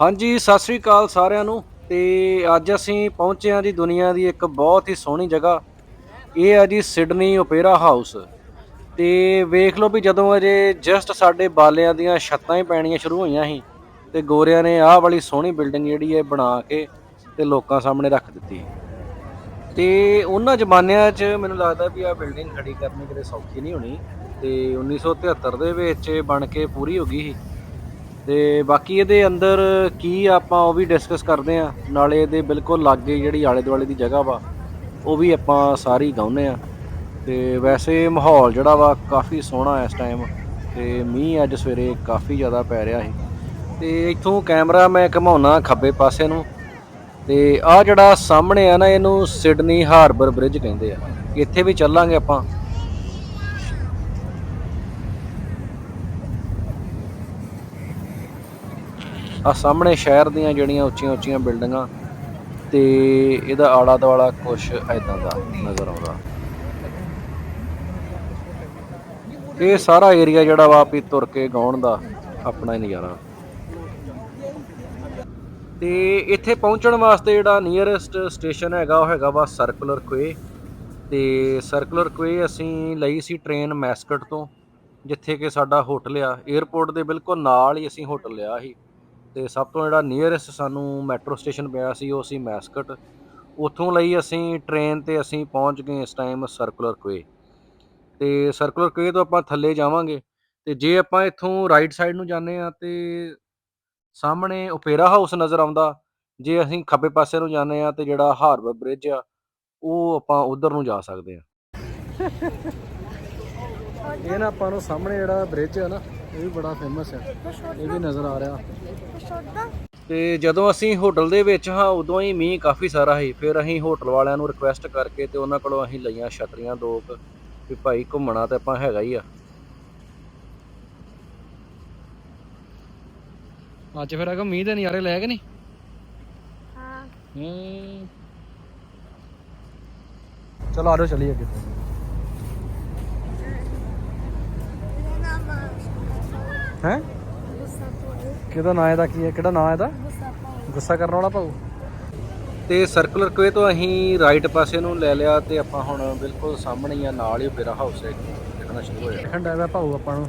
ਹਾਂਜੀ, ਸਤਿ ਸ੍ਰੀ ਅਕਾਲ ਸਾਰਿਆਂ ਨੂੰ ਤੇ ਅੱਜ ਅਸੀਂ ਪਹੁੰਚੇ ਹਾਂ ਜੀ ਦੁਨੀਆ ਦੀ ਇੱਕ ਬਹੁਤ ਹੀ ਸੋਹਣੀ ਜਗ੍ਹਾ। ਇਹ ਹੈ ਜੀ ਸਿਡਨੀ ਓਪੇਰਾ ਹਾਊਸ। ਤੇ ਵੇਖ ਲਓ ਵੀ ਜਦੋਂ ਅਜੇ ਜਸਟ ਸਾਡੇ ਬਾਲਿਆਂ ਦੀਆਂ ਛੱਤਾਂ ਹੀ ਪੈਣੀਆਂ ਸ਼ੁਰੂ ਹੋਈਆਂ ਸੀ ਤੇ ਗੋਰਿਆਂ ਨੇ ਆਹ ਵਾਲੀ ਸੋਹਣੀ ਬਿਲਡਿੰਗ ਜਿਹੜੀ ਹੈ ਬਣਾ ਕੇ ਤੇ ਲੋਕਾਂ ਸਾਹਮਣੇ ਰੱਖ ਦਿੱਤੀ। ਤੇ ਉਹਨਾਂ ਜ਼ਮਾਨਿਆਂ 'ਚ ਮੈਨੂੰ ਲੱਗਦਾ ਵੀ ਆਹ ਬਿਲਡਿੰਗ ਖੜੀ ਕਰਨੀ ਕਿਤੇ ਸੌਖੀ ਨਹੀਂ ਹੋਣੀ ਤੇ 1973 ਦੇ ਵਿੱਚ ਇਹ ਬਣ ਕੇ ਪੂਰੀ ਹੋ ਗਈ ਸੀ। ਤੇ ਬਾਕੀ ਇਹਦੇ ਅੰਦਰ ਕੀ ਆ ਆਪਾਂ ਉਹ ਵੀ ਡਿਸਕਸ ਕਰਦੇ ਆ ਨਾਲੇ ਇਹਦੇ ਬਿਲਕੁਲ ਲਾਗੇ ਜਿਹੜੀ ਆਲੇ ਦੁਆਲੇ ਦੀ ਜਗ੍ਹਾ ਵਾ, ਉਹ ਵੀ ਆਪਾਂ ਸਾਰੀ ਗਾਉਨੇ ਆ ਤੇ ਵੈਸੇ ਮਾਹੌਲ ਜਿਹੜਾ ਵਾ ਕਾਫੀ ਸੋਹਣਾ ਇਸ ਟਾਈਮ ਤੇ ਮੀਂਹ ਅੱਜ ਸਵੇਰੇ ਕਾਫੀ ਜ਼ਿਆਦਾ ਪੈ ਰਿਹਾ ਸੀ। ਤੇ ਇੱਥੋਂ ਕੈਮਰਾ ਮੈਂ ਘਮਾਉਣਾ ਖੱਬੇ ਪਾਸੇ ਨੂੰ। ਤੇ ਆ ਜਿਹੜਾ ਸਾਹਮਣੇ ਆ ਨਾ, ਇਹਨੂੰ ਸਿਡਨੀ ਹਾਰਬਰ ਬ੍ਰਿਜ ਕਹਿੰਦੇ ਆ। ਇੱਥੇ ਵੀ ਚੱਲਾਂਗੇ ਆਪਾਂ। ਆ ਸਾਹਮਣੇ ਸ਼ਹਿਰ ਦੀਆਂ ਜਿਹੜੀਆਂ ਉੱਚੀਆਂ ਉੱਚੀਆਂ ਬਿਲਡਿੰਗਾਂ ਤੇ ਇਹਦਾ ਆਲਾ ਦੁਆਲਾ ਕੁਛ ਐਦਾਂ ਦਾ ਨਜ਼ਰ ਆਉਂਦਾ। ਇਹ ਸਾਰਾ ਏਰੀਆ ਜਿਹੜਾ ਵਾ ਵੀ ਤੁਰ ਕੇ ਗਾਉਣ ਦਾ ਆਪਣਾ ਹੀ ਨਜ਼ਾਰਾ। ਤੇ ਇੱਥੇ ਪਹੁੰਚਣ ਵਾਸਤੇ ਜਿਹੜਾ ਨੀਅਰੈਸਟ ਸਟੇਸ਼ਨ ਹੈਗਾ, ਉਹ ਹੈਗਾ ਵਾ ਸਰਕੂਲਰ ਕੁਏ ਤੇ ਸਰਕੂਲਰ ਕੁਏ ਅਸੀਂ ਲਈ ਸੀ ਟ੍ਰੇਨ ਮੈਸਕਟ ਤੋਂ, ਜਿੱਥੇ ਕਿ ਸਾਡਾ ਹੋਟਲ ਆ। 에ਅਰਪੋਰਟ ਦੇ ਬਿਲਕੁਲ ਨਾਲ ਹੀ ਅਸੀਂ ਹੋਟਲ ਲਿਆ ਸੀ। ਤੇ ਸਭ ਤੋਂ ਜਿਹੜਾ ਨੀਅਰੈਸਟ ਸਾਨੂੰ ਮੈਟਰੋ ਸਟੇਸ਼ਨ ਪਿਆ ਸੀ ਉਹ ਸੀ ਮੈਸਕਟ। ਉੱਥੋਂ ਲਈ ਅਸੀਂ ਟ੍ਰੇਨ ਤੇ ਅਸੀਂ ਪਹੁੰਚ ਗਏ ਇਸ ਟਾਈਮ ਸਰਕੂਲਰ ਕੁਏ ਤੇ ਸਰਕੂਲਰ ਕੁਏ ਤੋਂ ਆਪਾਂ ਥੱਲੇ ਜਾਵਾਂਗੇ ਤੇ ਜੇ ਆਪਾਂ ਇੱਥੋਂ ਰਾਈਟ ਸਾਈਡ ਨੂੰ ਜਾਂਦੇ ਆ ਤੇ ਸਾਹਮਣੇ ਓਪੇਰਾ ਹਾਊਸ ਨਜ਼ਰ ਆਉਂਦਾ। ਜੇ ਅਸੀਂ ਖੱਬੇ ਪਾਸੇ ਨੂੰ ਜਾਂਦੇ ਆ ਤੇ ਜਿਹੜਾ ਹਾਰਬਰ ਬ੍ਰਿਜ ਆ, ਉਹ ਆਪਾਂ ਉਧਰ ਨੂੰ ਜਾ ਸਕਦੇ ਆ ਇਹ ਨਾ ਆਪਾਂ ਨੂੰ ਸਾਹਮਣੇ ਜਿਹੜਾ ਬ੍ਰਿਜ ਆ ਨਾ ਇਹ ਵੀ ਬੜਾ ਫੇਮਸ ਆ ਇਹ ਵੀ ਨਜ਼ਰ ਆ ਰਿਹਾ। ਤੇ ਜਦੋਂ ਅਸੀਂ ਹੋਟਲ ਦੇ ਵਿੱਚ ਹਾਂ ਉਦੋਂ ਹੀ ਮੀਂਹ ਕਾਫੀ ਸਾਰਾ ਸੀ। ਫਿਰ ਅਸੀਂ ਹੋਟਲ ਵਾਲਿਆਂ ਨੂੰ ਰਿਕੁਐਸਟ ਕਰਕੇ ਤੇ ਉਹਨਾਂ ਕੋਲੋਂ ਅਸੀਂ ਲਈਆਂ ਛਤਰੀਆਂ ਦੋ ਕੁ ਵੀ ਭਾਈ ਘੁੰਮਣਾ ਤੇ ਆਪਾਂ ਹੈਗਾ ਹੀ ਆ। ਅੱਜ ਫਿਰ ਅਗਾ ਮੀਂਹ ਦੇ ਨਜ਼ਾਰੇ ਲੈ ਕੇ ਨਹੀਂ? ਹਾਂ। ਹੂੰ। ਚਲੋ ਆਜੋ ਚਲੀਏ ਅੱਗੇ ਮੇਰਾ ਨਾਮ ਹੈ? ਕਿਹਦਾ ਨਾਂ ਇਹਦਾ ਕੀ ਹੈ? ਕਿਹੜਾ ਨਾਂ ਇਹਦਾ? ਗੁੱਸਾ ਕਰਨ ਵਾਲਾ ਭਾਊ। ਤੇ ਸਰਕੂਲਰ ਕੁਏ ਤੋਂ ਅਸੀਂ ਰਾਈਟ ਪਾਸੇ ਨੂੰ ਲੈ ਲਿਆ ਤੇ ਆਪਾਂ ਹੁਣ ਬਿਲਕੁਲ ਸਾਹਮਣੇ ਹੀ ਆ ਨਾਲ ਹੀ ਪੇਰਾ ਹਾਊਸ ਹੈ। ਦੇਖਣਾ ਸ਼ੁਰੂ ਹੋ ਜਾਣਾ ਖੰਡਾ ਦਾ ਭਾਊ ਆਪਾਂ ਨੂੰ।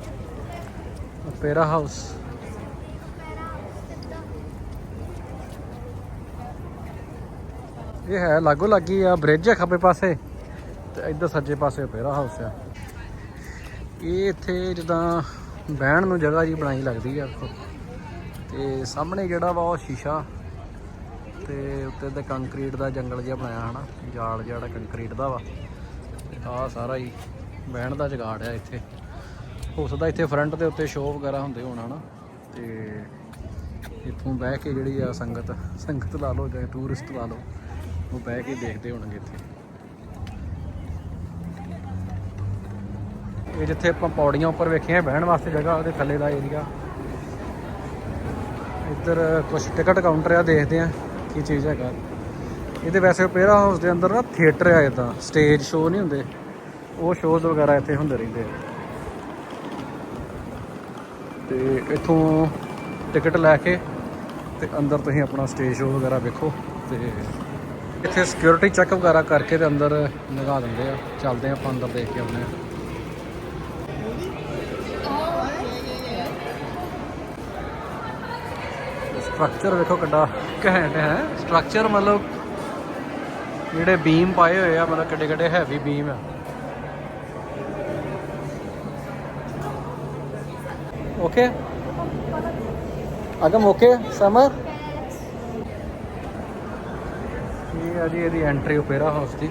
ਪੇਰਾ ਹਾਊਸ ਇਹ ਹੈ ਲਾਗੋ ਲੱਗੀ ਆ ਬ੍ਰਿਜ ਹੈ ਖੱਬੇ ਪਾਸੇ। ਤੇ ਇੱਧਰ ਸੱਜੇ ਪਾਸੇ ਪੇਰਾ ਹਾਊਸ ਆ। ਇਹ ਇੱਥੇ ਜਿੱਦਾਂ ਬਹਿਣ ਨੂੰ ਜਗ੍ਹਾ ਜੀ ਬਣਾਈ ਲੱਗਦੀ ਆ ਦੇਖੋ। ਤੇ ਸਾਹਮਣੇ ਜਿਹੜਾ ਵਾ ਉਹ ਸ਼ੀਸ਼ਾ ਤੇ ਉੱਤੇ ਤੇ ਕੰਕਰੀਟ ਦਾ ਜੰਗਲ ਜਿਹਾ ਬਣਾਇਆ ਹਨਾ, ਜਾਲ ਜਿਹੜਾ ਕੰਕਰੀਟ ਦਾ ਵਾ। ਆ ਸਾਰਾ ਹੀ ਬਹਿਣ ਦਾ ਜਗਾੜ ਆ ਇੱਥੇ। ਹੋ ਸਕਦਾ ਇੱਥੇ ਫਰੰਟ ਦੇ ਉੱਤੇ ਸ਼ੋਅ ਵਗੈਰਾ ਹੁੰਦੇ ਹੋਣ ਹਨਾ, ਤੇ ਇੱਥੋਂ ਬਹਿ ਕੇ ਜਿਹੜੀ ਆ ਸੰਗਤ ਸੰਗਤ ਲਾ ਲਓ ਜਾਂ ਟੂਰਿਸਟ ਲਾ ਲਓ, ਉਹ ਬਹਿ ਕੇ ਦੇਖਦੇ ਹੋਣਗੇ ਇੱਥੇ। ਇਹ ਜਿੱਥੇ ਆਪਾਂ ਪੌੜੀਆਂ ਉੱਪਰ ਵੇਖੀਆਂ ਬਹਿਣ ਵਾਸਤੇ ਜਗ੍ਹਾ ਉਹਦੇ ਥੱਲੇ ਦਾ ਏਰੀਆ ਇੱਧਰ ਕੁਝ ਟਿਕਟ ਕਾਊਂਟਰ ਆ, ਦੇਖਦੇ ਆ ਕੀ ਚੀਜ਼ ਹੈਗਾ। ਇਹਦੇ ਵੈਸੇ ਓਪੇਰਾ ਹਾਊਸ ਦੇ ਅੰਦਰ ਨਾ ਥੀਏਟਰ ਆ ਇਦਾਂ ਸਟੇਜ ਸ਼ੋਅ ਨਹੀਂ ਹੁੰਦੇ। ਉਹ ਸ਼ੋਅਜ਼ ਵਗੈਰਾ ਇੱਥੇ ਹੁੰਦੇ ਰਹਿੰਦੇ ਆ। ਤੇ ਇੱਥੋਂ ਟਿਕਟ ਲੈ ਕੇ ਤੇ ਅੰਦਰ ਤੁਸੀਂ ਆਪਣਾ ਸਟੇਜ ਸ਼ੋਅ ਵਗੈਰਾ ਵੇਖੋ ਤੇ ਇੱਥੇ ਸਿਕਿਉਰਿਟੀ ਚੈੱਕ ਵਗੈਰਾ ਕਰਕੇ ਤੇ ਅੰਦਰ ਲਗਾ ਦਿੰਦੇ ਆ। ਚੱਲਦੇ ਆ ਆਪਾਂ ਅੰਦਰ ਦੇਖ ਕੇ ਆਉਂਦੇ ਆ। ਸਟਰਕਚਰ ਵੇਖੋ ਕਿੱਡਾ ਘੈਂਟ ਹੈ। ਸਟਰਕਚਰ ਮਤਲਬ ਜਿਹੜੇ ਬੀਮ ਪਾਏ ਹੋਏ ਆ ਮਤਲਬ ਕਿੱਡੇ ਕਿੱਡੇ ਹੈਵੀ ਬੀਮ ਆ। ਓਕੇ ਅਗਮ ਓਕੇ ਸਮਰ ਇਹ ਆ ਜੀ ਇਹਦੀ ਐਂਟਰੀ ਓਪੇਰਾ ਹਾਊਸ ਦੀ।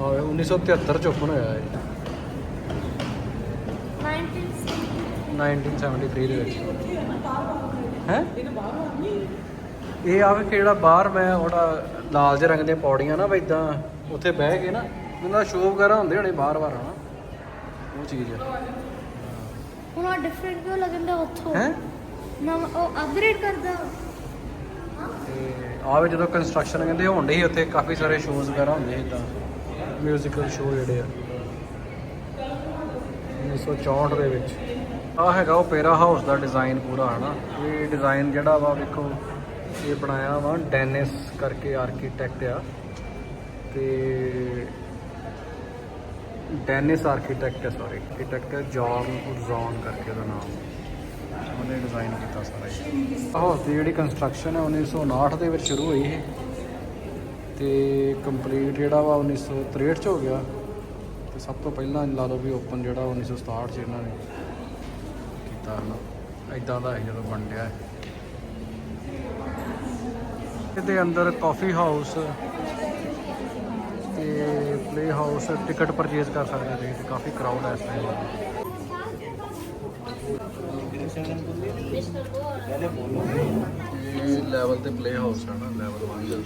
ਹਾਂ 1973 ਚ ਓਪਨ ਹੋਇਆ ਇਹ। 1973 ਦੇ ਵਿੱਚ। ਹੈ? ਇਹ ਆਵੇ ਕਿ ਜਿਹੜਾ ਬਾਹਰ ਮੈਂ ਉਹਦਾ ਲਾਲ ਜਿਹੇ ਰੰਗ ਦੀਆਂ ਪੌੜੀਆਂ ਨਾ ਬਈ ਇਦਾਂ ਉੱਥੇ ਬਹਿ ਕੇ ਨਾ ਮੈਨੂੰ ਸ਼ੋਅ ਵਗੈਰਾ ਹੁੰਦੇ ਹੋਣੇ ਬਾਹਰ ਬਾਹਰ ਹਨਾ। ਉਹ ਚੀਜ਼ ਹੈ ਹੁਣ ਆ ਡਿਫਰੈਂਟ ਕਿਉਂ ਲੱਗਦਾ ਉੱਥੋਂ? ਹੈ? ਨਾ ਉਹ ਅਪਗ੍ਰੇਡ ਕਰਦਾ। ਤੇ ਆਵੇ ਜਦੋਂ ਕੰਸਟਰਕਸ਼ਨ ਕਹਿੰਦੇ ਹੋਣ ਡਈ ਉੱਥੇ ਕਾਫੀ ਸਾਰੇ ਸ਼ੋਜ਼ ਵਗੈਰਾ ਹੁੰਦੇ ਇਦਾਂ। ਮਿਊਜ਼ੀਕਲ ਸ਼ੋਅ ਜਿਹੜੇ ਆ। 1964 ਦੇ ਵਿੱਚ। ਆ ਹੈਗਾ ਉਹ ਪੇਰਾ ਹਾਊਸ ਦਾ ਡਿਜ਼ਾਈਨ ਪੂਰਾ, ਹਨਾ? ਇਹ ਡਿਜ਼ਾਈਨ ਜਿਹੜਾ ਵਾ ਵੇਖੋ, ਇਹ ਬਣਾਇਆ ਵਾ ਡੈਨਿਸ ਕਰਕੇ ਆਰਕੀਟੈਕਟ ਆ। ਤੇ ਡੈਨਿਸ ਆਰਕੀਟੈਕਟ ਹੈ ਸੌਰੀ ਆਰਕੀਟੈਕਟ ਹੈ ਜੌਨ ਉਰਜ਼ੌਨ ਕਰਕੇ ਉਹਦਾ ਨਾਮ। ਉਹਨੇ ਡਿਜ਼ਾਈਨ ਕੀਤਾ ਸਾਰਾ ਇਹ। ਹਾਊਸ ਦੀ ਜਿਹੜੀ ਕੰਸਟਰਕਸ਼ਨ ਹੈ 1959 ਦੇ ਵਿੱਚ ਸ਼ੁਰੂ ਹੋਈ ਇਹ। ਤੇ ਕੰਪਲੀਟ ਜਿਹੜਾ ਵਾ 1963 ਚ ਹੋ ਗਿਆ। ਤੇ ਸਭ ਤੋਂ ਪਹਿਲਾਂ ਲਾ ਲਓ ਵੀ ਓਪਨ ਜਿਹੜਾ 1967 ਚ ਇਹਨਾਂ ਨੇ ਕੀਤਾ ਹਨਾ ਇਦਾਂ ਦਾ ਹੈ ਜਦੋਂ ਬਣ ਰਿਹਾ ਹੈ। ਇਹਦੇ ਅੰਦਰ ਕਾਫੀ ਹਾਊਸ ਤੇ ਪਲੇ ਹਾਊਸ ਟਿਕਟ ਪਰਚੇਸ ਕਰ ਸਕਦੇ ਤੁਸੀਂ। ਤੇ ਕਾਫੀ ਕਰਾਊਡ ਹੈ ਇਸ ਟਾਈਮ ਇਹ ਲੈਵਲ ਤੇ ਪਲੇ ਹਾਊਸ ਹੈ ਨਾ ਲੈਵਲ 1 ਦੇ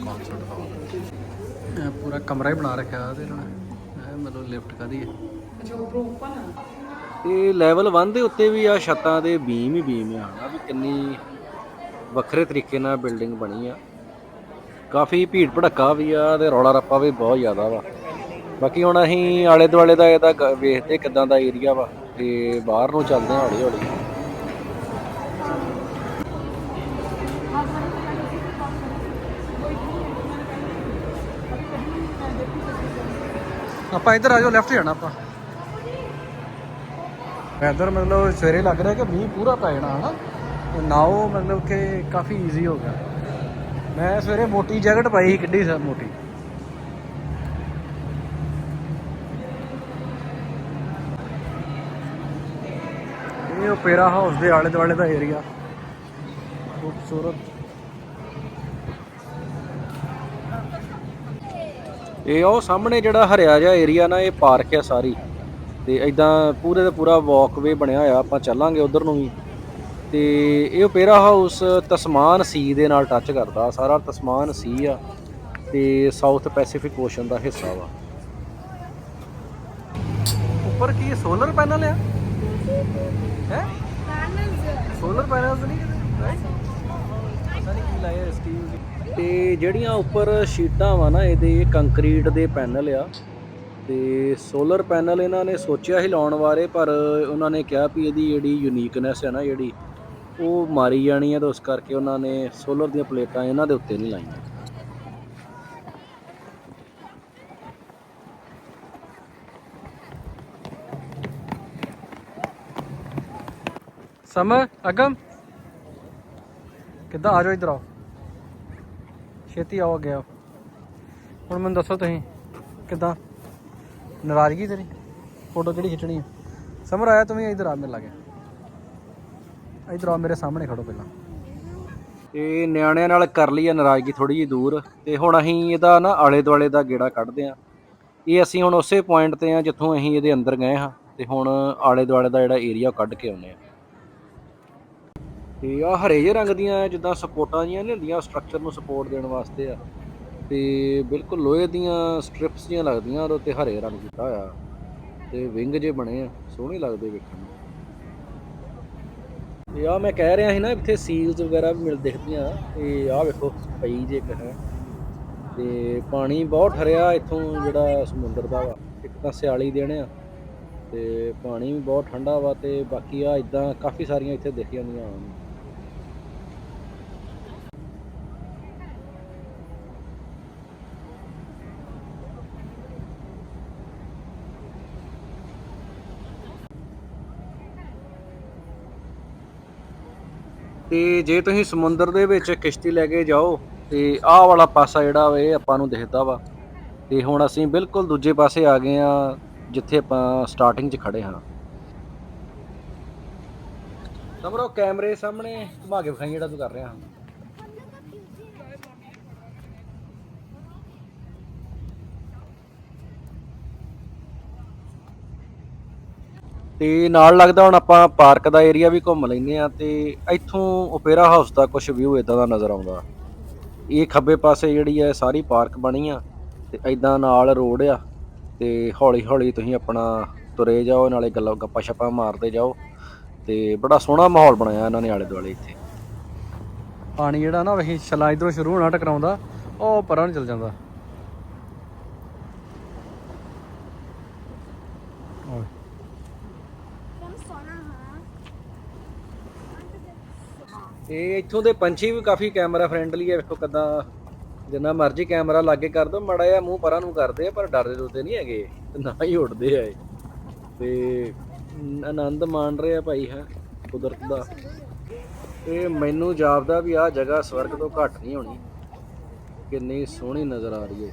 ਕਨਸਰਟ ਹਾਲ ਇਹ ਪੂਰਾ ਕਮਰਾ ਹੀ ਬਣਾ ਰੱਖਿਆ ਇਹਦੇ ਨਾਲ। ਇਹ ਮਤਲਬ ਲਿਫਟ ਕਾਦੀ ਹੈ? ਇਹ ਲੈਵਲ 1 ਦੇ ਉੱਤੇ ਵੀ ਆ, ਛੱਤਾਂ ਦੇ ਬੀਮ ਹੀ ਬੀਮ ਆ। ਹਨਾ ਵੀ ਕਿੰਨੀ ਵੱਖਰੇ ਤਰੀਕੇ ਨਾਲ ਬਿਲਡਿੰਗ ਬਣੀ ਆ। ਕਾਫੀ ਭੀੜ ਭੜੱਕਾ ਵੀ ਆ ਤੇ ਰੌਲਾ ਰੱਪਾ ਵੀ ਬਹੁਤ ਜ਼ਿਆਦਾ ਵਾ। ਬਾਕੀ ਹੁਣ ਅਸੀਂ ਆਲੇ ਦੁਆਲੇ ਦਾ ਇਹਦਾ ਵੇਖਦੇ ਕਿਦਾਂ ਦਾ ਏਰੀਆ ਵਾ ਤੇ ਬਾਹਰ ਨੂੰ ਚੱਲਦੇ ਹਾਂ ਹੌਲੀ ਹੌਲੀ। ਆਪਾਂ ਇੱਧਰ ਆ ਜਾਓ ਲੈਫਟ ਜਾਣਾ ਆਪਾਂ। ਵੈਦਰ ਮਤਲਬ ਸਵੇਰੇ ਲੱਗ ਰਿਹਾ ਕਿ ਮੀਂਹ ਪੂਰਾ ਪੈ ਜਾਣਾ, ਹਨਾ? ਨਾਓ ਮਤਲਬ ਕਿ ਕਾਫੀ ਈਜ਼ੀ ਹੋ ਗਿਆ। ਮੈਂ ਸਵੇਰੇ ਮੋਟੀ ਜੈਕਟ ਪਾਈ ਸੀ, ਕਿੱਡੀ ਸਰ ਮੋਟੀ। ਇਹ ਓਪੇਰਾ ਹਾਊਸ ਦੇ ਆਲੇ ਦੁਆਲੇ ਦਾ ਏਰੀਆ ਖੂਬਸੂਰਤ। ਇਹ ਉਹ ਸਾਹਮਣੇ ਜਿਹੜਾ ਹਰਿਆ ਜਿਹਾ ਏਰੀਆ ਨਾ ਇਹ ਪਾਰਕ ਆ ਸਾਰੀ। ਤੇ ਇਦਾਂ ਪੂਰੇ ਦਾ ਪੂਰਾ ਵਾਕਵੇ ਬਣਿਆ ਹੋਇਆ ਆਪਾਂ ਚੱਲਾਂਗੇ ਉਧਰ ਨੂੰ ਵੀ। ਤੇ ਇਹ ਓਪੇਰਾ ਹਾਊਸ ਤਸਮਾਨ ਸੀ ਦੇ ਨਾਲ ਟੱਚ ਕਰਦਾ ਸਾਰਾ ਤਸਮਾਨ ਸੀ ਆ। ਤੇ ਸਾਊਥ ਪੈਸੀਫਿਕ ਓਸ਼ਨ ਦਾ ਹਿੱਸਾ ਵਾ। ਉੱਪਰ ਕੀ ਸੋਲਰ ਪੈਨਲ ਆ? ਹੈ? ਸੋਲਰ ਪੈਨਲਸ ਨਹੀਂ ਪਤਾ ਨਹੀਂ ਕੀ ਲਾਇਆ ਸਟੀਲ ਤੇ ਜਿਹੜੀਆਂ ਉੱਪਰ ਸ਼ੀਟਾਂ ਵਾ ਨਾ, ਇਹਦੇ ਕੰਕਰੀਟ ਦੇ ਪੈਨਲ ਆ। ਤੇ ਸੋਲਰ ਪੈਨਲ ਇਹਨਾਂ ਨੇ ਸੋਚਿਆ ਹੀ ਲਾਉਣ ਬਾਰੇ, ਪਰ ਉਹਨਾਂ ਨੇ ਕਿਹਾ ਵੀ ਇਹਦੀ ਜਿਹੜੀ ਯੂਨੀਕਨੈਸ ਹੈ ਨਾ ਜਿਹੜੀ, ਉਹ ਮਾਰੀ ਜਾਣੀ ਹੈ ਤਾਂ ਉਸ ਕਰਕੇ ਉਹਨਾਂ ਨੇ ਸੋਲਰ ਦੀਆਂ ਪਲੇਟਾਂ ਇਹਨਾਂ ਦੇ ਉੱਤੇ ਨਹੀਂ ਲਾਈਆਂ। ਸਮ ਅਗਮ? ਕਿੱਦਾਂ ਆ ਜਾਓ ਇਧਰ ਆਓ। ਛੇਤੀ ਆਓ ਅੱਗੇ ਆਓ। ਹੁਣ ਮੈਨੂੰ ਦੱਸੋ ਤੁਸੀਂ ਕਿੱਦਾਂ? ਨਾਰਾਜ਼ਗੀ ਤੇਰੀ? ਫੋਟੋ ਕਿਹੜੀ ਖਿੱਚਣੀ ਹੈ ਸਮਰ ਆਇਆ, ਤੂੰ ਵੀ ਇਧਰ ਆ ਮੇਰੇ ਲਾਗੇ। ਇਧਰ ਆ, ਮੇਰੇ ਸਾਹਮਣੇ ਖੜੋ ਪਹਿਲਾਂ। ਇਹ ਨਿਆਣਿਆਂ ਨਾਲ ਕਰ ਲਈ ਆ ਨਾਰਾਜ਼ਗੀ ਥੋੜੀ ਜਿਹੀ ਦੂਰ। ਤੇ ਹੁਣ ਅਸੀਂ ਇਹਦਾ ਨਾ ਆਲੇ ਦੁਆਲੇ ਦਾ ਗੇੜਾ ਕੱਢਦੇ ਆ। ਇਹ ਅਸੀਂ ਹੁਣ ਉਸੇ ਪੁਆਇੰਟ ਤੇ ਆ ਜਿੱਥੋਂ ਅਸੀਂ ਇਹਦੇ ਅੰਦਰ ਗਏ ਹਾਂ। ਤੇ ਹੁਣ ਆਲੇ ਦੁਆਲੇ ਦਾ ਜਿਹੜਾ ਏਰੀਆ ਕੱਢ ਕੇ ਆਉਨੇ ਆ। ਤੇ ਆ ਹਰੇ ਜਿਹੇ ਰੰਗ ਦੀਆਂ ਜਿੱਦਾਂ ਸਪੋਰਟਾਂ ਜੀਆਂ ਨਹੀਂ ਹੁੰਦੀਆਂ ਸਟਰਕਚਰ ਨੂੰ ਸਪੋਰਟ ਦੇਣ ਵਾਸਤੇ ਆ। ਤੇ ਬਿਲਕੁਲ ਲੋਹੇ ਦੀਆਂ ਸਟ੍ਰਿਪਸ ਜੀਆਂ ਲੱਗਦੀਆਂ, ਉਹਦੇ ਉੱਤੇ ਹਰੇ ਰੰਗ ਕੀਤਾ ਹੋਇਆ। ਤੇ ਵਿੰਗ ਜੇ ਬਣੇ ਆ, ਸੋਹਣੇ ਲੱਗਦੇ ਵੇਖਣ ਨੂੰ। ਤੇ ਆ ਮੈਂ ਕਹਿ ਰਿਹਾ ਸੀ ਨਾ, ਇੱਥੇ ਸੀਲਸ ਵਗੈਰਾ ਵੀ ਮਿਲ ਦਿਖਦੀਆਂ। ਤੇ ਆਹ ਵੇਖੋ, ਪਈ ਜੇ ਇੱਕ ਹੈ। ਤੇ ਪਾਣੀ ਬਹੁਤ ਠਰਿਆ ਇੱਥੋਂ ਜਿਹੜਾ ਸਮੁੰਦਰ ਦਾ ਵਾ, ਇੱਕ ਤਾਂ ਸਿਆਲੀ ਦੇਣ ਆ। ਤੇ ਪਾਣੀ ਵੀ ਬਹੁਤ ਠੰਡਾ ਵਾ ਤੇ ਬਾਕੀ ਆ ਇਦਾਂ ਕਾਫੀ ਸਾਰੀਆਂ ਇੱਥੇ ਦਿਖ ਜਾਂਦੀਆਂ ਤੇ ਜੇ ਤੁਸੀਂ ਸਮੁੰਦਰ ਦੇ ਵਿੱਚ ਕਿਸ਼ਤੀ ਲੈ ਕੇ ਜਾਓ ਤੇ ਆਹ ਵਾਲਾ ਪਾਸਾ ਜਿਹੜਾ ਵਾ ਇਹ ਆਪਾਂ ਨੂੰ ਦਿਖਦਾ ਵਾ। ਤੇ ਹੁਣ ਅਸੀਂ ਬਿਲਕੁਲ ਦੂਜੇ ਪਾਸੇ ਆ ਗਏ ਆ ਜਿੱਥੇ ਆਪਾਂ ਸਟਾਰਟਿੰਗ 'ਚ ਖੜੇ ਹਾਂ। ਸਮਰੋ, ਕੈਮਰੇ ਸਾਹਮਣੇ ਘੁਮਾ ਕੇ ਵਿਖਾਈ ਜਿਹੜਾ ਤੂੰ ਕਰ ਰਿਹਾ। ਹਾਂ ਤੇ ਨਾਲ ਲੱਗਦਾ ਹੁਣ ਆਪਾਂ ਪਾਰਕ ਦਾ ਏਰੀਆ ਵੀ ਘੁੰਮ ਲੈਂਦੇ ਆ ਤੇ ਇੱਥੋਂ ਓਪੇਰਾ ਹਾਊਸ ਦਾ ਕੁਝ ਵਿਊ ਇਦਾਂ ਦਾ ਨਜ਼ਰ ਆਉਂਦਾ। ਇਹ ਖੱਬੇ ਪਾਸੇ ਜਿਹੜੀ ਹੈ ਸਾਰੀ ਪਾਰਕ ਬਣੀ ਆ ਤੇ ਐਦਾਂ ਨਾਲ ਰੋਡ ਆ ਤੇ ਹੌਲੀ ਹੌਲੀ ਤੁਸੀਂ ਆਪਣਾ ਤੁਰੇ ਜਾਓ, ਨਾਲੇ ਗੱਲਾਂ ਗੱਪਾਂ ਛੱਪਾਂ ਮਾਰਦੇ ਜਾਓ ਤੇ ਬੜਾ ਸੋਹਣਾ ਮਾਹੌਲ ਬਣਾਇਆ ਇਹਨਾਂ ਨੇ ਆਲੇ ਦੁਆਲੇ ਇੱਥੇ। ਪਾਣੀ ਜਿਹੜਾ ਨਾ ਵਹੀ ਛਲਾ ਇਧਰੋਂ ਸ਼ੁਰੂ ਹੋਣਾ, ਟਕਰਾਉਂਦਾ, ਉਹ ਪਰਾਂ ਨੂੰ ਚਲ ਜਾਂਦਾ। ਤੇ ਇੱਥੋਂ ਦੇ ਪੰਛੀ ਵੀ ਕਾਫੀ ਕੈਮਰਾ ਫ੍ਰੈਂਡਲੀ ਹੈ ਵੇਖੋ ਕਿਦਾਂ ਜਿੰਨਾ ਮਰਜ਼ੀ ਕੈਮਰਾ ਲਾਗੇ ਕਰ ਦੋ, ਮੜਾ ਜਿਹਾ ਮੂੰਹ ਪਰਾਂ ਨੂੰ ਕਰਦੇ ਆ, ਪਰ ਡਰਦੇ ਡਰਦੇ ਨਹੀਂ ਹੈਗੇ, ਤੇ ਨਾ ਹੀ ਉੱਡਦੇ ਆ ਇਹ। ਤੇ ਆਨੰਦ ਮਾਣ ਰਹੇ ਆ ਭਾਈ, ਹੈ, ਕੁਦਰਤ ਦਾ। ਤੇ ਮੈਨੂੰ ਜਾਪਦਾ ਵੀ ਆਹ ਜਗ੍ਹਾ ਸਵਰਗ ਤੋਂ ਘੱਟ ਨਹੀਂ ਹੋਣੀ। ਕਿੰਨੀ ਸੋਹਣੀ ਨਜ਼ਰ ਆ ਰਹੀ ਹੈ।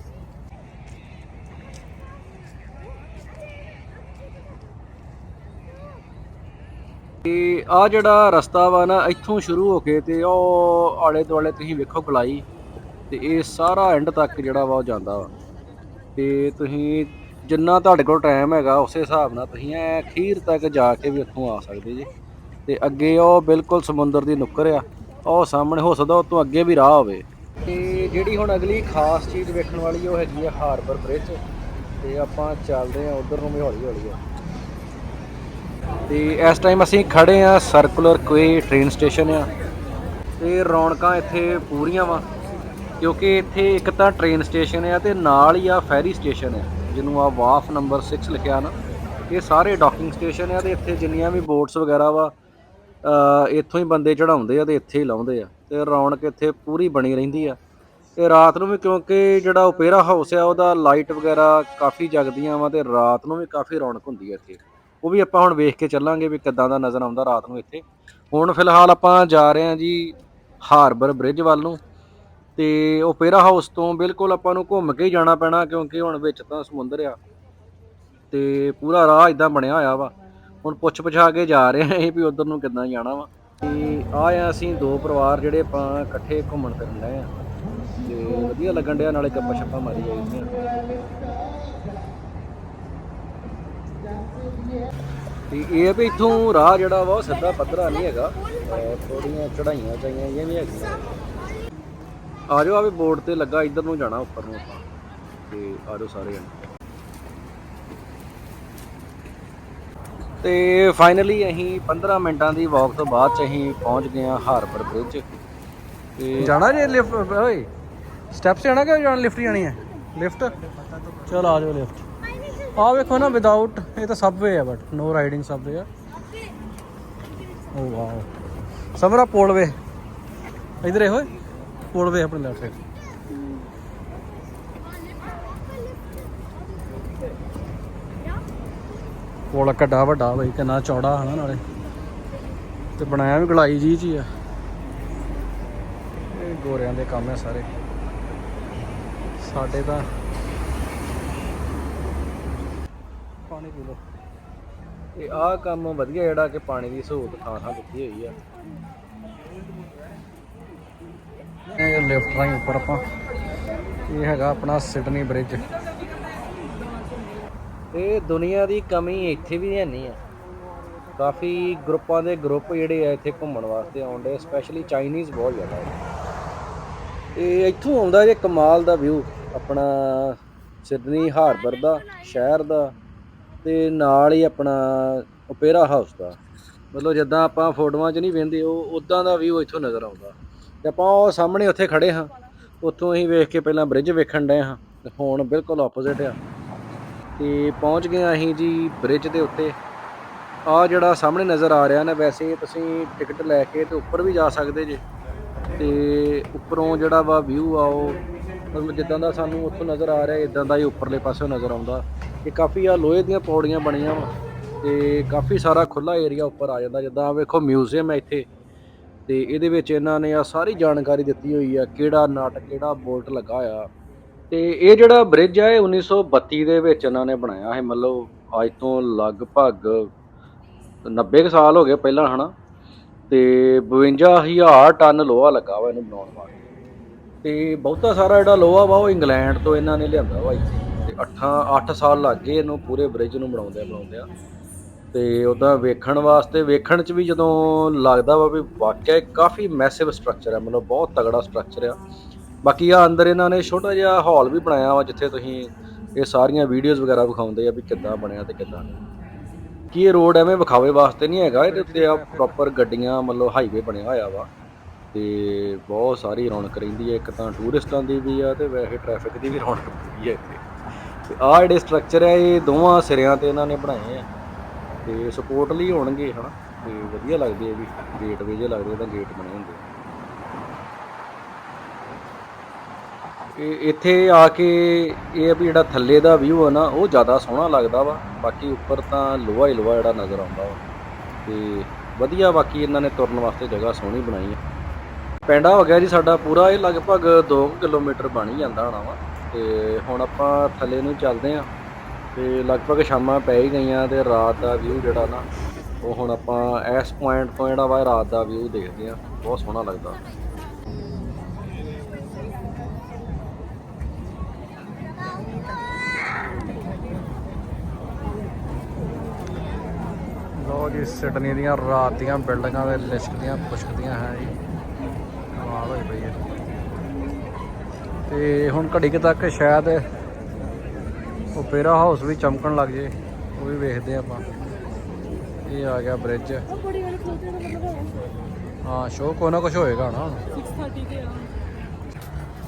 ਤੇ ਆ ਜਿਹੜਾ ਰਸਤਾ ਵਾ ਨਾ, ਇੱਥੋਂ ਸ਼ੁਰੂ ਹੋ ਕੇ ਤੇ ਉਹ ਆਲੇ ਦੁਆਲੇ ਤੁਸੀਂ ਵੇਖੋ ਗਲਾਈ, ਤੇ ਇਹ ਸਾਰਾ ਐਂਡ ਤੱਕ ਜਿਹੜਾ ਵਾ ਉਹ ਜਾਂਦਾ ਵਾ। ਤੇ ਤੁਸੀਂ ਜਿੰਨਾ ਤੁਹਾਡੇ ਕੋਲ ਟਾਈਮ ਹੈਗਾ, ਉਸੇ ਹਿਸਾਬ ਨਾਲ ਤੁਸੀਂ ਐ ਅਖੀਰ ਤੱਕ ਜਾ ਕੇ ਵੀ ਇੱਥੋਂ ਆ ਸਕਦੇ ਜੀ। ਤੇ ਅੱਗੇ ਉਹ ਬਿਲਕੁਲ ਸਮੁੰਦਰ ਦੀ ਨੁੱਕਰ ਆ, ਉਹ ਸਾਹਮਣੇ ਹੋ ਸਕਦਾ ਉਹ ਤੋਂ ਅੱਗੇ ਵੀ ਰਾਹ ਹੋਵੇ। ਤੇ ਜਿਹੜੀ ਹੁਣ ਅਗਲੀ ਖਾਸ ਚੀਜ਼ ਵੇਖਣ ਵਾਲੀ ਉਹ ਹੈਗੀ ਆ ਹਾਰਬਰ ਬ੍ਰਿਜ ਤੇ ਆਪਾਂ ਚੱਲਦੇ ਆ ਉਧਰ ਨੂੰ ਵੀ ਹੌਲੀ ਹੌਲੀ ਆ। ਤੇ ਇਸ ਟਾਈਮ ਅਸੀਂ ਖੜੇ ਆ ਸਰਕੂਲਰ ਕੋਈ ਟ੍ਰੇਨ ਸਟੇਸ਼ਨ ਆ। ਤੇ ਰੌਣਕਾਂ ਇੱਥੇ ਪੂਰੀਆਂ ਵਾ, ਕਿਉਂਕਿ ਇੱਥੇ ਇੱਕ ਤਾਂ ਟ੍ਰੇਨ ਸਟੇਸ਼ਨ ਆ ਤੇ ਨਾਲ ਹੀ ਆ ਫੈਰੀ ਸਟੇਸ਼ਨ ਆ, ਜਿਹਨੂੰ ਆ ਵਾਫ ਨੰਬਰ 6 ਲਿਖਿਆ ਨਾ। ਇਹ ਸਾਰੇ ਡਾਕਿੰਗ ਸਟੇਸ਼ਨ ਆ ਤੇ ਇੱਥੇ ਜਿੰਨੀਆਂ ਵੀ ਬੋਟਸ ਵਗੈਰਾ ਵਾ ਇੱਥੋਂ ਹੀ ਬੰਦੇ ਚੜਾਉਂਦੇ ਆ ਤੇ ਇੱਥੇ ਹੀ ਲਾਉਂਦੇ ਆ। ਤੇ ਰੌਣਕ ਇੱਥੇ ਪੂਰੀ ਬਣੀ ਰਹਿੰਦੀ ਆ। ਤੇ ਰਾਤ ਨੂੰ ਵੀ ਕਿਉਂਕਿ ਜਿਹੜਾ ਓਪੇਰਾ ਹਾਊਸ ਆ, ਉਹਦਾ ਲਾਈਟ ਵਗੈਰਾ ਕਾਫੀ ਜਗਦੀਆਂ ਵਾ ਤੇ ਰਾਤ ਨੂੰ ਵੀ ਕਾਫੀ ਰੌਣਕ ਹੁੰਦੀ ਆ ਇੱਥੇ। ਉਹ ਵੀ ਆਪਾਂ ਹੁਣ ਵੇਖ ਕੇ ਚੱਲਾਂਗੇ ਵੀ ਕਿੱਦਾਂ ਦਾ ਨਜ਼ਰ ਆਉਂਦਾ ਰਾਤ ਨੂੰ ਇੱਥੇ। ਹੁਣ ਫਿਲਹਾਲ ਆਪਾਂ ਜਾ ਰਹੇ ਹਾਂ ਜੀ ਹਾਰਬਰ ਬ੍ਰਿਜ ਵੱਲ ਨੂੰ। ਤੇ ਓਪੇਰਾ ਹਾਊਸ ਤੋਂ ਬਿਲਕੁਲ ਆਪਾਂ ਨੂੰ ਘੁੰਮ ਕੇ ਹੀ ਜਾਣਾ ਪੈਣਾ ਕਿਉਂਕਿ ਹੁਣ ਵਿੱਚ ਤਾਂ ਸਮੁੰਦਰ ਆ। ਤੇ ਪੂਰਾ ਰਾਹ ਇਦਾਂ ਬਣਿਆ ਹੋਇਆ ਵਾ। ਹੁਣ ਪੁੱਛ ਪੁਛਾ ਕੇ ਜਾ ਰਹੇ ਹਾਂ ਇਹ ਵੀ ਉਧਰ ਨੂੰ ਕਿੱਦਾਂ ਜਾਣਾ ਵਾ। ਤੇ ਆ ਅਸੀਂ ਦੋ ਪਰਿਵਾਰ ਜਿਹੜੇ ਆਪਾਂ ਇਕੱਠੇ ਘੁੰਮਣ ਫਿਰਨ ਲਏ ਆ। ਤੇ ਵਧੀਆ ਲੱਗਣ ਡਿਆ, ਨਾਲੇ ਗੱਪਾਂ ਛੱਪਾਂ ਮਾਰੀ ਜਾਂਦੀਆਂ ਤੇ ਇਹ ਆ ਵੀ ਇੱਥੋਂ ਰਾਹ ਜਿਹੜਾ ਵਾ ਉਹ ਸਿੱਧਾ ਪੱਧਰਾ ਨਹੀਂ ਹੈਗਾ। ਥੋੜੀਆਂ ਚੜਾਈਆਂ ਚਾਈਆਂ ਇਹ ਵੀ ਹੈਗੀਆਂ। ਆ ਜਾਓ ਆਵੇ ਬੋਰਡ ਤੇ ਲੱਗਾ, ਇੱਧਰ ਨੂੰ ਜਾਣਾ, ਉੱਪਰ ਨੂੰ ਆਪਾਂ। ਤੇ ਆ ਜਾਓ ਸਾਰੇ ਜਣੇ। ਤੇ ਫਾਈਨਲੀ ਅਸੀਂ 15 ਮਿੰਟਾਂ ਦੀ ਵਾਕ ਤੋਂ ਬਾਅਦ ਚ ਅਸੀਂ ਪਹੁੰਚ ਗਏ ਹਾਂ ਹਾਰਬਰ ਬ੍ਰਿਜ ਤੇ ਜਾਣਾ ਜੇ ਲਿਫਟ ਓਏ ਸਟੈਪਸ ਜਾਣਾ ਕਿ ਜਾਣਾ ਲਿਫਟ ਜਾਣੀ ਹੈ? ਲਿਫਟ ਚਲ ਆ ਜਾਓ ਲਿਫਟ ਆ ਵੇਖੋ ਨਾ ਵਿਦਆਊਟ ਇਹ ਤਾਂ ਸਬਵੇ ਹੈ ਬਟ ਨੋ ਰਾਈਡਿੰਗ ਸਬਵੇ ਆ। ਓ ਵਾਓ। ਸਮਰਾ ਪੋਲਵੇ ਇਧਰ ਇਹ ਹੋਏ ਪੋਲਵੇ ਆਪਣੇ ਲੈਫਟ ਸਾਈਡ ਪੁਲ ਕੱਡਾ ਵੱਡਾ ਬਈ, ਕਿੰਨਾ ਚੌੜਾ ਹਨਾ ਨਾਲੇ। ਤੇ ਬਣਾਇਆ ਵੀ ਗਲਾਈ ਜੀ ਚ ਹੀ ਆ। ਇਹ ਗੋਰਿਆਂ ਦੇ ਕੰਮ ਆ ਸਾਰੇ। ਸਾਡੇ ਤਾਂ ਪਾਣੀ ਪੀ ਲਓ ਤੇ ਆਹ ਕੰਮ ਵਧੀਆ ਜਿਹੜਾ ਕਿ ਪਾਣੀ ਦੀ ਸਹੂਲਤ ਥਾਂ ਥਾਂ ਦਿੱਤੀ ਹੋਈ ਆ। ਇਹ ਲਿਫਟ ਰਾਹੀਂ ਉੱਪਰ ਆਪਾਂ। ਇਹ ਹੈਗਾ ਆਪਣਾ ਸਿਡਨੀ ਬ੍ਰਿਜ ਤੇ ਦੁਨੀਆ ਦੀ ਕਮੀ ਇੱਥੇ ਵੀ ਨਹੀਂ ਆ। ਕਾਫੀ ਗਰੁੱਪਾਂ ਦੇ ਗਰੁੱਪ ਜਿਹੜੇ ਆ ਇੱਥੇ ਘੁੰਮਣ ਵਾਸਤੇ ਆਉਂਦੇ ਸਪੈਸ਼ਲੀ ਚਾਈਨੀਜ਼ ਬਹੁਤ ਜ਼ਿਆਦਾ ਹੈ ਤੇ ਇੱਥੋਂ ਆਉਂਦਾ ਜੇ ਕਮਾਲ ਦਾ ਵਿਊ ਆਪਣਾ ਸਿਡਨੀ ਹਾਰਬਰ ਦਾ, ਸ਼ਹਿਰ ਦਾ। ਤੇ ਨਾਲ ਹੀ ਆਪਣਾ ਓਪੇਰਾ ਹਾਊਸ ਦਾ। ਮਤਲਬ ਜਿੱਦਾਂ ਆਪਾਂ ਫੋਟੋਆਂ 'ਚ ਨਹੀਂ ਵੇਂਦੇ ਉਹ ਉਦਾਂ ਦਾ ਵਿਊ ਇੱਥੋਂ ਨਜ਼ਰ ਆਉਂਦਾ। ਤੇ ਆਪਾਂ ਉਹ ਸਾਹਮਣੇ ਉੱਥੇ ਖੜੇ ਹਾਂ। ਉੱਥੋਂ ਅਸੀਂ ਵੇਖ ਕੇ ਪਹਿਲਾਂ ਬ੍ਰਿਜ ਵੇਖਣ ਡਏ ਹਾਂ। ਤੇ ਹੁਣ ਬਿਲਕੁਲ ਆਪੋਜ਼ਿਟ ਆ। ਤੇ ਪਹੁੰਚ ਗਏ ਅਸੀਂ ਜੀ ਬ੍ਰਿਜ ਦੇ ਉੱਤੇ। ਆ ਜਿਹੜਾ ਸਾਹਮਣੇ ਨਜ਼ਰ ਆ ਰਿਹਾ ਨਾ, ਵੈਸੇ ਤੁਸੀਂ ਟਿਕਟ ਲੈ ਕੇ ਤੇ ਉੱਪਰ ਵੀ ਜਾ ਸਕਦੇ ਜੇ। ਤੇ ਉੱਪਰੋਂ ਜਿਹੜਾ ਵਾ ਵਿਊ ਆ ਉਹ ਮਤਲਬ ਜਿੱਦਾਂ ਦਾ ਸਾਨੂੰ ਉੱਥੋਂ ਨਜ਼ਰ ਆ ਰਿਹਾ, ਇਦਾਂ ਦਾ ਹੀ ਉੱਪਰਲੇ ਪਾਸਿਓਂ ਨਜ਼ਰ ਆਉਂਦਾ। ਇਹ ਕਾਫੀ ਆ ਲੋਹੇ ਦੀਆਂ ਪੌੜੀਆਂ ਬਣੀਆਂ ਵਾ ਤੇ ਕਾਫੀ ਸਾਰਾ ਖੁੱਲਾ ਏਰੀਆ ਉੱਪਰ ਆ ਜਾਂਦਾ। ਜਿੱਦਾਂ ਵੇਖੋ ਮਿਊਜ਼ੀਅਮ ਹੈ ਇੱਥੇ ਤੇ ਇਹਦੇ ਵਿੱਚ ਇਹਨਾਂ ਨੇ ਆ ਸਾਰੀ ਜਾਣਕਾਰੀ ਦਿੱਤੀ ਹੋਈ ਆ, ਕਿਹੜਾ ਨਟ, ਕਿਹੜਾ ਬੋਲਟ ਲੱਗਾ ਹੋਇਆ ਤੇ ਇਹ ਜਿਹੜਾ ਬ੍ਰਿਜ ਹੈ ਇਹ 1932 ਦੇ ਵਿੱਚ ਇਹਨਾਂ ਨੇ ਬਣਾਇਆ ਹੈ ਮਤਲਬ ਅੱਜ ਤੋਂ ਲਗਭਗ 90 ਕੁ ਸਾਲ ਹੋ ਗਏ ਪਹਿਲਾਂ, ਹਨਾ? ਤੇ 52000 ਟਨ ਲੋਹਾ ਲੱਗਾ ਵਾ ਇਹਨੂੰ ਬਣਾਉਣ ਵਾਸਤੇ। ਤੇ ਬਹੁਤਾ ਸਾਰਾ ਜਿਹੜਾ ਲੋਹਾ ਵਾ ਉਹ ਇੰਗਲੈਂਡ ਤੋਂ ਇਹਨਾਂ ਨੇ ਲਿਆਂਦਾ ਵਾ ਇੱਥੇ। ਤੇ 8 8 ਸਾਲ ਲੱਗ ਗਏ ਇਹਨੂੰ ਪੂਰੇ ਬ੍ਰਿਜ ਨੂੰ ਬਣਾਉਂਦੇ ਬਣਾਉਂਦੇ ਆ ਤੇ ਉਹਦਾ ਵੇਖਣ ਵਾਸਤੇ, ਵੇਖਣ 'ਚ ਵੀ ਜਦੋਂ ਲੱਗਦਾ ਵਾ ਵੀ ਵਾਕਿਆ ਕਾਫੀ ਮੈਸਿਵ ਸਟਰਕਚਰ ਹੈ ਮਤਲਬ ਬਹੁਤ ਤਗੜਾ ਸਟਰਕਚਰ ਆ। ਬਾਕੀ ਆ ਅੰਦਰ ਇਹਨਾਂ ਨੇ ਛੋਟਾ ਜਿਹਾ ਹਾਲ ਵੀ ਬਣਾਇਆ ਵਾ, ਜਿੱਥੇ ਤੁਸੀਂ ਇਹ ਸਾਰੀਆਂ ਵੀਡੀਓਜ਼ ਵਗੈਰਾ ਵਿਖਾਉਂਦੇ ਆ ਵੀ ਕਿੱਦਾਂ ਬਣਿਆ ਤੇ ਕਿੱਦਾਂ ਨਹੀਂ। ਕੀ ਇਹ ਰੋਡ ਐਵੇਂ ਵਿਖਾਵੇ ਵਾਸਤੇ ਨਹੀਂ ਹੈਗਾ, ਇਹਦੇ ਉੱਤੇ ਆ ਪ੍ਰੋਪਰ ਗੱਡੀਆਂ, ਮਤਲਬ ਹਾਈਵੇ ਬਣਿਆ ਹੋਇਆ ਵਾ। ਤੇ ਬਹੁਤ ਸਾਰੀ ਰੌਣਕ ਰਹਿੰਦੀ ਹੈ। ਇੱਕ ਤਾਂ ਟੂਰਿਸਟਾਂ ਦੀ ਵੀ ਆ ਤੇ ਵੈਸੇ ਟ੍ਰੈਫਿਕ ਦੀ ਵੀ ਰੌਣਕ ਪੂਰੀ ਹੈ ਇੱਥੇ। ਤੇ ਆਹ ਜਿਹੜੇ ਸਟਰਕਚਰ ਹੈ ਇਹ ਦੋਵਾਂ ਸਿਰਿਆਂ ਤੇ ਇਹਨਾਂ ਨੇ ਬਣਾਏ ਆ। ਤੇ ਸਪੋਰਟ ਲਈ ਹੋਣਗੇ, ਹਨਾ? ਤੇ ਵਧੀਆ ਲੱਗਦੇ ਆ ਵੀ ਗੇਟ ਵੇ ਜੇ ਲੱਗਦੇ ਤਾਂ ਗੇਟ ਬਣੇ ਹੁੰਦੇ ਆ। ਇਹ ਇੱਥੇ ਆ ਕੇ ਇਹ ਆ ਵੀ ਜਿਹੜਾ ਥੱਲੇ ਦਾ ਵਿਊ ਹੈ ਨਾ, ਉਹ ਜ਼ਿਆਦਾ ਸੋਹਣਾ ਲੱਗਦਾ ਵਾ। ਬਾਕੀ ਉੱਪਰ ਤਾਂ ਲੋਹਾ ਹੀ ਲੋਹਾ ਜਿਹੜਾ ਨਜ਼ਰ ਆਉਂਦਾ ਵਾ। ਤੇ ਵਧੀਆ ਬਾਕੀ ਇਹਨਾਂ ਨੇ ਤੁਰਨ ਵਾਸਤੇ ਜਗ੍ਹਾ ਸੋਹਣੀ ਬਣਾਈ ਹੈ ਪੈਂਡਾ ਹੋ ਗਿਆ ਜੀ, ਸਾਡਾ ਪੂਰਾ ਇਹ ਲਗਭਗ 2 ਕਿਲੋਮੀਟਰ ਬਣ ਹੀ ਜਾਂਦਾ ਹੋਣਾ ਵਾ। ਤੇ ਹੁਣ ਆਪਾਂ ਥੱਲੇ ਨੂੰ ਚੱਲਦੇ ਆਂ ਤੇ ਲਗਭਗ ਸ਼ਾਮਾਂ ਪੈ ਹੀ ਗਈਆਂ ਤੇ ਰਾਤ ਦਾ ਵਿਊ ਜਿਹੜਾ ਨਾ, ਉਹ ਹੁਣ ਆਪਾਂ ਇਸ ਪੁਆਇੰਟ ਤੋਂ ਜਿਹੜਾ ਵਾ, ਰਾਤ ਦਾ ਵਿਊ ਦੇਖਦੇ ਆਂ। ਬਹੁਤ ਸੋਹਣਾ ਲੱਗਦਾ। ਲੋ ਜੀ ਸਿਡਨੀ ਦੀਆਂ ਰਾਤ ਦੀਆਂ ਬਿਲਡਿੰਗਾਂ ਦੇ ਲਿਸ਼ਕਦੀਆਂ ਪੁਸ਼ਕਦੀਆਂ ਹੈ ਜੀ। ਕਮਾਲ ਹੋਈ ਪਈ ਹੈ। ਤੇ ਹੁਣ ਘੜੀ ਕੁ ਤੱਕ ਸ਼ਾਇਦ ਓਪੇਰਾ ਹਾਊਸ ਵੀ ਚਮਕਣ ਲੱਗ ਜੇ, ਉਹ ਵੀ ਵੇਖਦੇ ਆਪਾਂ। ਇਹ ਆ ਗਿਆ ਬ੍ਰਿਜ ਹਾਂ ਸ਼ੋਅ ਕੋਈ ਨਾ ਕੁਝ ਹੋਏਗਾ ਨਾ ਹੁਣ। 6:30 ਤੇ ਆ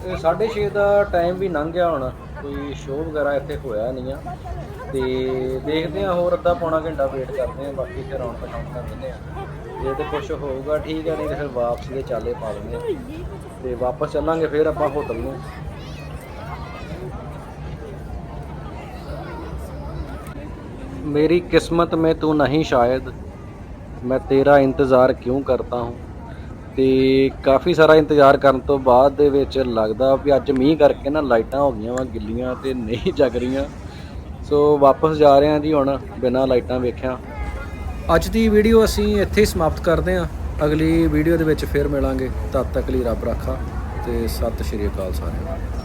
ਤੇ 6:30 ਦਾ ਟਾਈਮ ਵੀ ਲੰਘ ਗਿਆ ਹੁਣ। ਕੋਈ ਸ਼ੋਅ ਵਗੈਰਾ ਇੱਥੇ ਹੋਇਆ ਨਹੀਂ ਆ। ਤੇ ਦੇਖਦੇ ਆ ਹੋਰ ਅੱਧਾ ਪੌਣਾ ਘੰਟਾ ਵੇਟ ਕਰਦੇ ਆ ਬਾਕੀ ਫਿਰ ਆਉਣ ਪਛਾਣ ਕਰ ਦਿੰਦੇ ਆ ਜੇ ਤੇ ਕੁਝ ਹੋਊਗਾ ਠੀਕ ਹੈ ਨਹੀਂ ਤੇ ਫਿਰ ਵਾਪਸੀ ਦੇ ਚਾਲੇ ਪਾ ਦਿੰਦੇ ਆ ਤੇ ਵਾਪਸ ਚੱਲਾਂਗੇ ਫਿਰ ਆਪਾਂ ਹੋਟਲ ਨੂੰ मेरी किस्मत में तू नहीं शायद ਮੈਂ ਤੇਰਾ ਇੰਤਜ਼ਾਰ ਕਿਉਂ ਕਰਤਾ ਹੂੰ ਤੇ ਕਾਫੀ ਸਾਰਾ ਇੰਤਜ਼ਾਰ ਕਰਨ ਤੋਂ ਬਾਅਦ ਦੇ ਵਿੱਚ ਲੱਗਦਾ ਵੀ ਅੱਜ ਮੀਂਹ ਕਰਕੇ ਨਾ ਲਾਈਟਾਂ ਹੋ ਗਈਆਂ ਵਾ ਗਿੱਲੀਆਂ ਤੇ ਨਹੀਂ ਜਗ ਰਹੀਆਂ ਸੋ ਵਾਪਸ ਜਾ ਰਹੇ ਹਾਂ ਜੀ ਹੁਣ ਬਿਨਾਂ ਲਾਈਟਾਂ ਵੇਖਿਆ ਅੱਜ ਦੀ ਵੀਡੀਓ ਅਸੀਂ ਇੱਥੇ ਹੀ ਸਮਾਪਤ ਕਰਦੇ ਹਾਂ। ਅਗਲੀ ਵੀਡੀਓ ਦੇ ਵਿੱਚ ਫਿਰ ਮਿਲਾਂਗੇ। ਤਦ ਤੱਕ ਲਈ ਰੱਬ ਰਾਖਾ ਤੇ ਸਤਿ ਸ਼੍ਰੀ ਅਕਾਲ ਸਾਰਿਆਂ ਨੂੰ।